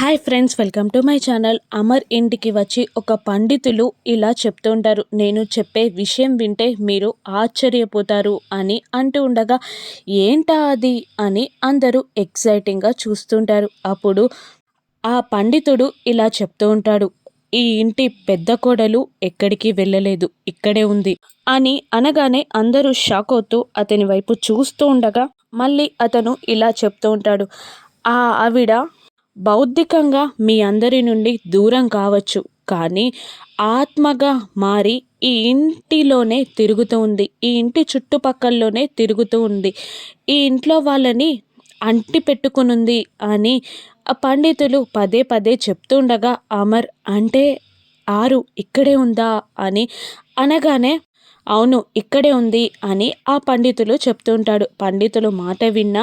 Hi friends welcome to my channel. Amar ఇంటికి వచ్చి ఒక పండితులు ఇలా చెప్తుంటారు. నేను చెప్పే విషయం వింటే మీరు ఆశ్చర్యపోతారు అని అంటూ ఉండగా ఏంటా అది? అని అందరూ ఎక్సైటింగ్గా చూస్తుంటారు. అప్పుడు ఆ పండితుడు ఇలా చెప్తూ ఉంటాడు ఈ ఇంటి పెద్ద కోడలు ఎక్కడికి వెళ్ళలేదు ఇక్కడే ఉంది అని అనగానే అందరూ షాక్ అవుతూ అతని వైపు చూస్తూ ఉండగా మళ్ళీ అతను ఇలా చెప్తూ ఉంటాడు ఆ ఆవిడ బౌద్ధికంగా మీ అందరి నుండి దూరం కావచ్చు కానీ ఆత్మగా మారి ఈ ఇంటిలోనే తిరుగుతూ ఉంది. ఈ ఇంటి చుట్టుపక్కల్లోనే తిరుగుతూ ఉంది. ఈ ఇంట్లో వాళ్ళని అంటి పెట్టుకునుంది అని పండితులు పదే పదే చెప్తుండగా అమర్ అంటే ఆరు ఇక్కడే ఉందా అని అనగానే అవును ఇక్కడే ఉంది అని ఆ పండితులు చెప్తుంటాడు. పండితులు మాట విన్న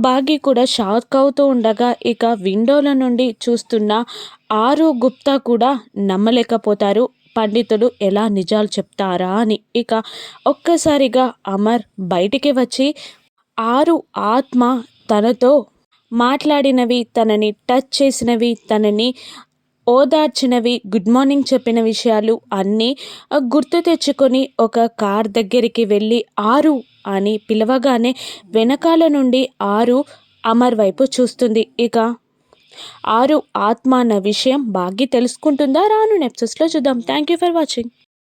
బాగి కూడా షాక్ అవుతూ ఉండగా ఇక విండోల నుండి చూస్తున్న ఆరు గుప్తా కూడా నమ్మలేకపోతారు. పండితులు ఎలా నిజాలు చెప్తారా అని ఇక ఒక్కసారిగా అమర్ బయటికి వచ్చి ఆరు ఆత్మ తనతో మాట్లాడినవి తనని టచ్ చేసినవి తనని ఓదార్చినవి గుడ్ మార్నింగ్ చెప్పిన విషయాలు అన్నీ గుర్తు తెచ్చుకొని ఒక కార్ దగ్గరికి వెళ్ళి ఆరు అని పిలవగానే వెనకాల నుండి ఆరు అమర్ వైపు చూస్తుంది. ఇక ఆరు ఆత్మ అన్న విషయం బాగా తెలుసుకుంటుందా? రాను నెప్సెస్లో చూద్దాం. Thank you for watching